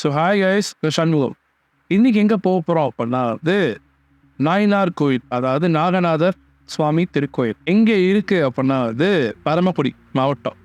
So hi guys Shanmugam. இன்னைக்கு எங்கே போக போகிறோம் அப்படின்னா வந்து நாயனார் கோயில் அதாவது நாகநாதர் சுவாமி திருக்கோயில். எங்கே இருக்குது அப்படின்னா வந்து பரமக்குடி மாவட்டம்.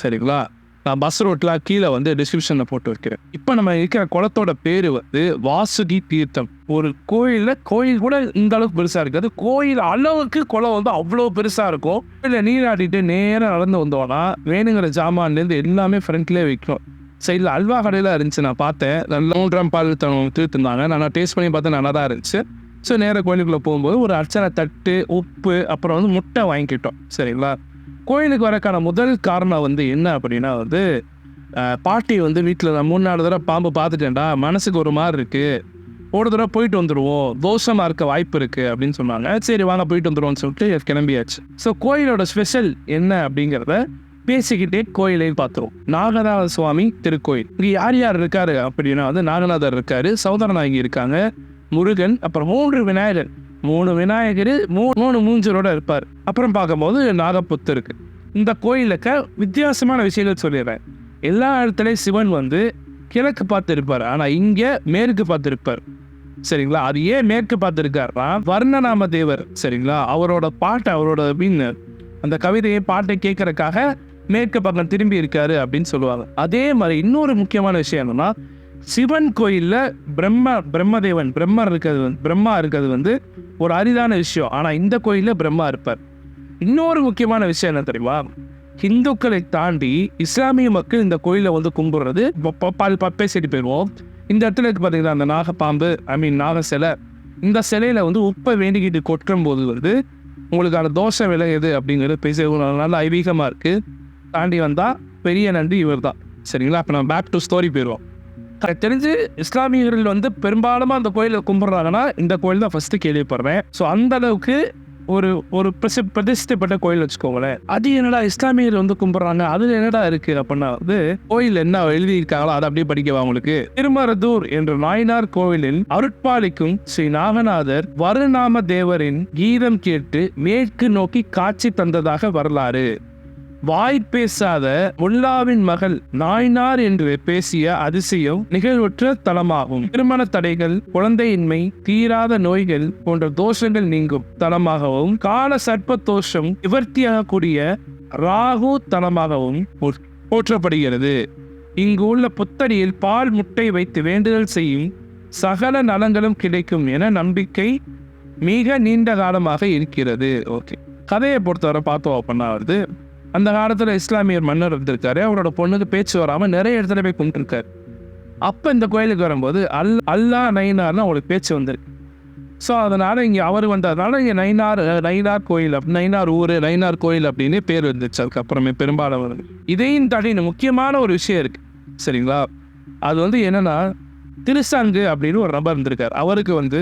சரிங்களா? நான் பஸ் ரோட்டில் கீழே வந்து டிஸ்கிரிப்ஷனில் போட்டு வைக்கிறேன். இப்போ நம்ம இருக்கிற குளத்தோட பேர் வந்து வாசுகி தீர்த்தம். ஒரு கோயிலில் கோயில் கூட இந்த அளவுக்கு பெருசாக இருக்காது. கோயில் அளவுக்கு குளம் வந்து அவ்வளோ பெருசாக இருக்கும். இல்லை நீராடிட்டு நேராக நடந்து வந்தோம்னா வேணுங்கிற ஜாமான்லேருந்து எல்லாமே ஃப்ரண்ட்லேயே வைக்கணும். சைடில் அல்வா கடையில் இருந்துச்சு நான் பார்த்தேன். நல்ல மூன்றாம் பால் தீர்த்துருந்தாங்க. நான் டேஸ்ட் பண்ணி பார்த்தேன் நல்லா தான் இருந்துச்சு. ஸோ நேராக கோயிலுக்குள்ளே போகும்போது ஒரு அர்ச்சனை தட்டு உப்பு அப்புறம் வந்து முட்டை வாங்கிக்கிட்டோம். சரிங்களா? கோயிலுக்கு வரக்கான முதல் காரணம் வந்து என்ன அப்படின்னா வந்து பாட்டி வந்து வீட்டில் நான் மூணு நாலு தடவை பாம்பு பார்த்துட்டேன்டா. மனசுக்கு ஒரு மாதிரி இருக்குது ஒரு தடவை போயிட்டு வந்துடுவோம் தோஷமாக இருக்க வாய்ப்பு இருக்குது அப்படின்னு சொன்னாங்க. சரி வாங்க போயிட்டு வந்துடுவோம்னு சொல்லிட்டு கிளம்பியாச்சு. ஸோ கோயிலோட ஸ்பெஷல் என்ன அப்படிங்கிறத பேசிக்கிட்டே கோயிலையும் பார்த்துருவோம் நாகநாத சுவாமி திருக்கோயில். இங்கே யார் யார் இருக்காரு அப்படின்னா வந்து நாகநாதர் இருக்காரு சௌதரநாயகி இருக்காங்க முருகன் அப்புறம் மூன்று விநாயகர். மூணு விநாயகர் மூ மூணு மூஞ்சரோட இருப்பார். அப்புறம் பார்க்கும்போது நாகப்புத்து இருக்கு இந்த கோயிலுக்க வித்தியாசமான விஷயங்கள் சொல்லிடுறேன். எல்லா இடத்துலையும் சிவன் வந்து கிழக்கு பார்த்து இருப்பார் ஆனால் இங்கே மேற்கு பார்த்து இருப்பார் சரிங்களா? அது ஏன் மேற்கு பார்த்துருக்காருன்னா வர்ணநாம தேவர். சரிங்களா? அவரோட பாட்டு அவரோட மீன் அந்த கவிதையை பாட்டை கேட்கறதுக்காக மேற்கு பக்கம் திரும்பி இருக்காரு அப்படின்னு சொல்லுவாங்க. அதே மாதிரி இன்னொரு முக்கியமான விஷயம் என்னன்னா சிவன் கோயிலில் பிரம்ம பிரம்மதேவன் பிரம்மர் இருக்கிறது வந்து பிரம்மா இருக்கிறது வந்து ஒரு அரிதான விஷயம். ஆனால் இந்த கோயிலில் பிரம்மா இருப்பார். இன்னொரு முக்கியமான விஷயம் என்ன தெரியுமா? ஹிந்துக்களை தாண்டி இஸ்லாமிய மக்கள் இந்த கோயிலில் வந்து கும்பிடுறது ப- ப- பால் பப்பே பேசிட்டு போயிடுவோம் இந்த இடத்துல இருக்கு பார்த்தீங்கன்னா அந்த நாகப்பாம்பு ஐ மீன் நாக சிலை இந்த சிலையில வந்து உப்பை வேண்டிக்கிட்டு கொட்டும் போது வந்து உங்களுக்கான தோஷம் விலகுது அப்படிங்கிறது பேச நல்ல ஐவீகமாக இருக்குது தாண்டி வந்தால் பெரிய நன்றி இவர் தான் சரிங்களா? அப்போ நம்ம பேக் டு ஸ்டோரி போயிடுவோம் எனக்கு தெரிஞ்சு இஸ்லாமியர்கள் வந்து பெரும்பாலுமா அந்த கோயிலில் கும்பிட்றாங்கன்னா இந்த கோயில் தான் ஃபஸ்ட்டு கேள்விப்படுறேன். ஸோ அந்த அளவுக்கு ஒரு ஒரு பிரசி பிரதிஷ்டப்பட்ட கோயில் வச்சுக்கோங்களேன். அது என்னடா இஸ்லாமியர் வந்து கும்பிட்றாங்க? அதுல என்னடா இருக்கு அப்படின்னா வந்து கோயில் என்ன எழுதியிருக்காங்களோ அதை அப்படியே படிக்கவா உங்களுக்கு? திருமரதூர் என்ற நாயனார் கோவிலில் அருட்பாலிக்கும் ஸ்ரீ நாகநாதர் வருநாம தேவரின் கீதம் கேட்டு மேற்கு நோக்கி காட்சி தந்ததாக வரலாறு. வாய் பேசாத முல்லாவின் மகள் நாய்னார் என்று பேசிய அதிசயம் நிகழ்வுற்ற தலமாகும். திருமண தடைகள் குழந்தையின்மை தீராத நோய்கள் போன்ற தோஷங்கள் நீங்கும் தலமாகவும் கால சர்ப்ப தோஷம் நிவர்த்தியாகக்கூடிய ராகு தலமாகவும் போற்- போற்றப்படுகிறது. இங்கு உள்ள புத்தடியில் பால் முட்டை வைத்து வேண்டுதல் செய்யும் சகல நலங்களும் கிடைக்கும் என நம்பிக்கை மிக நீண்ட காலமாக இருக்கிறது. ஓகே. கதையை பொறுத்தவரை பார்த்தோம் அப்படின்னா வருது. அந்த காலத்தில் இஸ்லாமியர் மன்னர் இருந்திருக்காரு. அவரோட பொண்ணுக்கு பேச்சு வராமல் நிறைய இடத்துல போய் கும்பிட்டுருக்காரு. அப்போ இந்த கோயிலுக்கு வரும்போது அல் அல்லா நைனார்னு அவங்களுக்கு பேச்சு வந்திருக்கு. ஸோ அதனால் இங்கே அவர் வந்ததுனால இங்கே நைனார் நைனார் கோயில் அப் நைனார் ஊர் நைனார் கோயில் அப்படின்னு பேர் வந்துச்சு அதுக்கப்புறமே பெரும்பாலும் இதையும் தாண்டி முக்கியமான ஒரு விஷயம் இருக்குது சரிங்களா? அது வந்து என்னென்னா திருசாங்கு அப்படின்னு ஒரு நபர் இருந்திருக்கார். அவருக்கு வந்து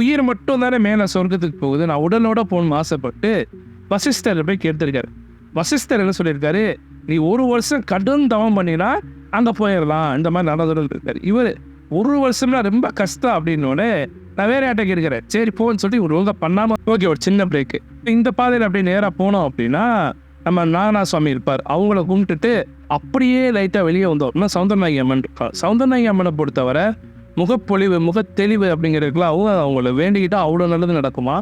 உயிர் மட்டும் தானே மேலே சொர்க்கத்துக்கு போகுது நான் உடலோட போகணும்னு ஆசைப்பட்டு வசிஷ்டர் போய் கேட்டிருக்காரு. வசிஷ்டர் என்ன சொல்லியிருக்காரு? நீ ஒரு வருஷம் கடும் தவம் பண்ணினா அங்கே போயிடலாம் இந்த மாதிரி நடந்துட்டு இருக்காரு இவர் ஒரு வருஷம்னா ரொம்ப கஷ்டம் அப்படின்னோடனே நான் வேற யார்ட்ட கேட்கிறேன்? சரி போன்னு சொல்லிட்டு இவர் ஒழுங்காக பண்ணாமல் ஓகே ஒரு சின்ன பிரேக்கு இந்த பாதையில் அப்படியே நேராக போனோம் அப்படின்னா நம்ம நானா சுவாமி இருப்பார். அவங்கள கும்பிட்டுட்டு அப்படியே லைட்டாக வெளியே வந்தோம். அப்படின்னா சவுந்தரநாயகி அம்மன் இருக்கா? சவுந்தரநாயகி அம்மனை பொறுத்தவரை முகப்பொழிவு முகத்தெளிவு அப்படிங்கிறதுக்குலாம் அவங்க அவங்கள வேண்டிக்கிட்டால் அவ்வளோ நல்லது நடக்குமா?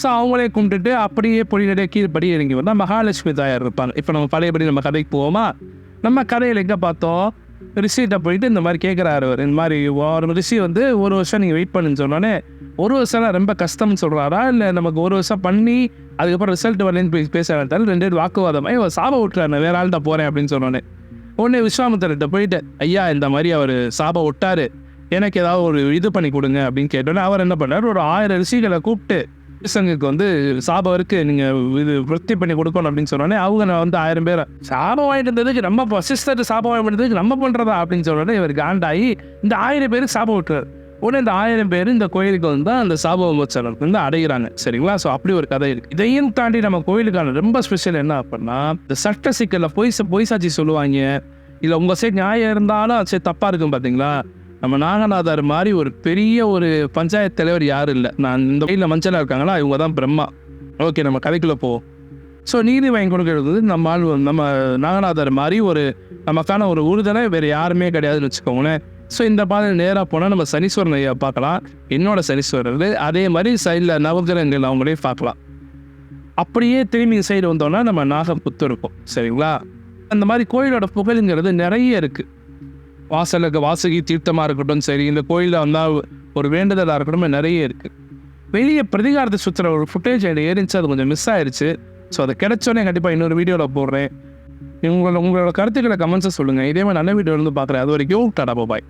ஸோ அவங்களே கும்பிட்டுட்டு அப்படியே பொடிநடைய கீழ்படி இறங்கி வந்தால் மகாலட்சுமி தாயார் இருப்பாங்க. இப்போ நம்ம பழையபடி நம்ம கதைக்கு போவோமா? நம்ம கதையில் எங்கே பார்த்தோம்? ரிஷிகிட்ட போயிட்டு இந்த மாதிரி கேட்குறாரு அவர். இந்த மாதிரி ஒரு ரிஷி வந்து ஒரு வருஷம் நீங்கள் வெயிட் பண்ணுன்னு சொன்னோன்னே ஒரு வருஷம்லாம் ரொம்ப கஷ்டம்னு சொல்கிறாரா இல்லை நமக்கு ஒரு வருஷம் பண்ணி அதுக்கப்புறம் ரிசல்ட் வரலன்னு பேச பேசுகிறாரு ரெண்டு பேர் வாக்குவாதமாக ஒரு சாபம் விட்டுறாரு நான் வேற ஆள்கிட்ட போகிறேன் அப்படின்னு சொன்னோன்னே உடனே விஸ்வாமித்தர்கிட்ட போயிட்டு ஐயா இந்த மாதிரி அவர் சாபம் விட்டார் எனக்கு ஏதாவது ஒரு இது பண்ணி கொடுங்க அப்படின்னு கேட்டோன்னே அவர் என்ன பண்ணார்? ஒரு ஆயிரம் ரிஷிகளை கூப்பிட்டு கிருஷ்ணனுக்கு வந்து சாபாவிற்கு நீங்கள் நீங்க இது விருத்தி பண்ணி கொடுக்கணும் அப்படின்னு சொன்னோடனே அவங்க நான் வந்து ஆயிரம் பேர் சாபம் வாங்கிட்டு இருந்ததுக்கு நம்ம சிஸ்டர் சாபம் வாங்கிட்டு இருந்ததுக்கு நம்ம பண்றதா? அப்படின்னு சொன்னோடனே இவர் காண்டாகி இந்த ஆயிரம் பேருக்கு சாபம் விட்டுறாரு. உடனே இந்த ஆயிரம் பேர் இந்த கோயிலுக்கு வந்து அந்த சாப விமோச்சனம் வந்து அடைகிறாங்க சரிங்களா? ஸோ அப்படி ஒரு கதை இருக்கு. இதையும் தாண்டி நம்ம கோயிலுக்கான ரொம்ப ஸ்பெஷல் என்ன அப்படின்னா இந்த சட்ட சிக்கல்ல பொய் பொய்சாட்சி பொய் சாட்சி சொல்லுவாங்க. இல்லை உங்க சைடு நியாயம் இருந்தாலும் சரி தப்பா இருக்கும் பாத்தீங்களா? நம்ம நாகநாதர் மாதிரி ஒரு பெரிய ஒரு பஞ்சாயத்து தலைவர் யாரும் இல்லை. நான் இந்த வகையில் மஞ்சளாக இருக்காங்களா? இவங்க தான் பிரம்மா. ஓகே நம்ம கதைக்குள்ளே போவோம். ஸோ நீதி வாங்கி கொடுக்கறது வந்து நம்ம ஆள் நம்ம நாகநாதர் மாதிரி ஒரு நமக்கான ஒரு உறுதலை வேறு யாருமே கிடையாதுன்னு வச்சுக்கோங்களேன். ஸோ இந்த பாதையில் நேராக போனால் நம்ம சனீஸ்வரன் ஐயா பார்க்கலாம். என்னோட சனீஸ்வரர் அதே மாதிரி சைடில் நவகிரகங்கள் அவங்களையும் பார்க்கலாம். அப்படியே திரும்பி சைடு வந்தோம்னா நம்ம நாகப்புத்து இருக்கும். சரிங்களா? அந்த மாதிரி கோயிலோட புகழுங்கிறது நிறைய இருக்குது வாசலுக்கு வாசகி தீர்த்தமாக இருக்கட்டும் சரி இந்த கோயிலில் வந்தால் ஒரு வேண்டுதலாக இருக்கட்டும் நிறைய இருக்குது வெளியே பிரதிகாரத்தை சுற்றுற ஒரு ஃபுட்டேஜ் எனக்கு ஏறிச்சு அது கொஞ்சம் மிஸ் ஆயிடுச்சு ஸோ அது கிடைச்சோன்னே கண்டிப்பாக இன்னொரு வீடியோவில் போடுறேன். உங்களோட உங்களோட கருத்துக்களை கமெண்ட்ஸை சொல்லுங்கள் இதே மாதிரி நல்ல வீடியோ இருந்து பார்க்குறேன். அது வரைக்கும் டாடா பாய்